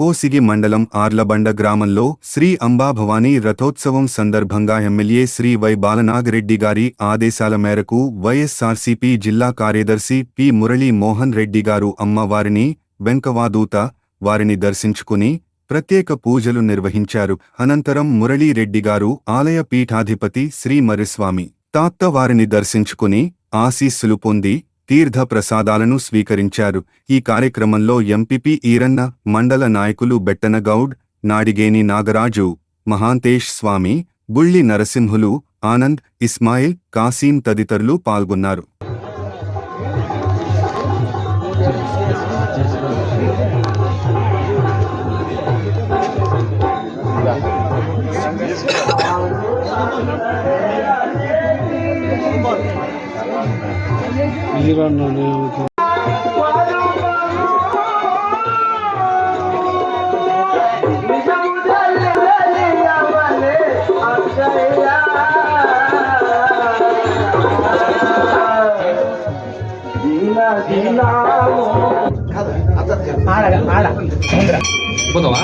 కోసిగి మండలం ఆర్లబండ గ్రామంలో శ్రీ అంబాభవానీ రథోత్సవం సందర్భంగా ఎమ్మెల్యే శ్రీ వై బాలనాగరెడ్డి గారి ఆదేశాల మేరకు వైఎస్సార్సీపీ జిల్లా కార్యదర్శి పి మురళీ మోహన్ రెడ్డి గారు అమ్మవారిని వెంకవాదూత వారిని దర్శించుకుని ప్రత్యేక పూజలు నిర్వహించారు. అనంతరం మురళీరెడ్డి గారు ఆలయ పీఠాధిపతి శ్రీ మరిస్వామి తాత్త వారిని దర్శించుకుని ఆశీస్సులు పొంది తీర్థ ప్రసాదాలను స్వీకరించారు. ఈ కార్యక్రమంలో ఎంపీపీ ఈరన్న మండల నాయకులు బెట్టనగౌడ్ నాడిగేని నాగరాజు మహాంతేష్ స్వామి బుళ్ళి నరసింహులు ఆనంద్ ఇస్మాయిల్ కాసీం తదితరులు పాల్గొన్నారు. 일어나네요. ಮಾಡ ಮಾಡ ಬಂದವಾ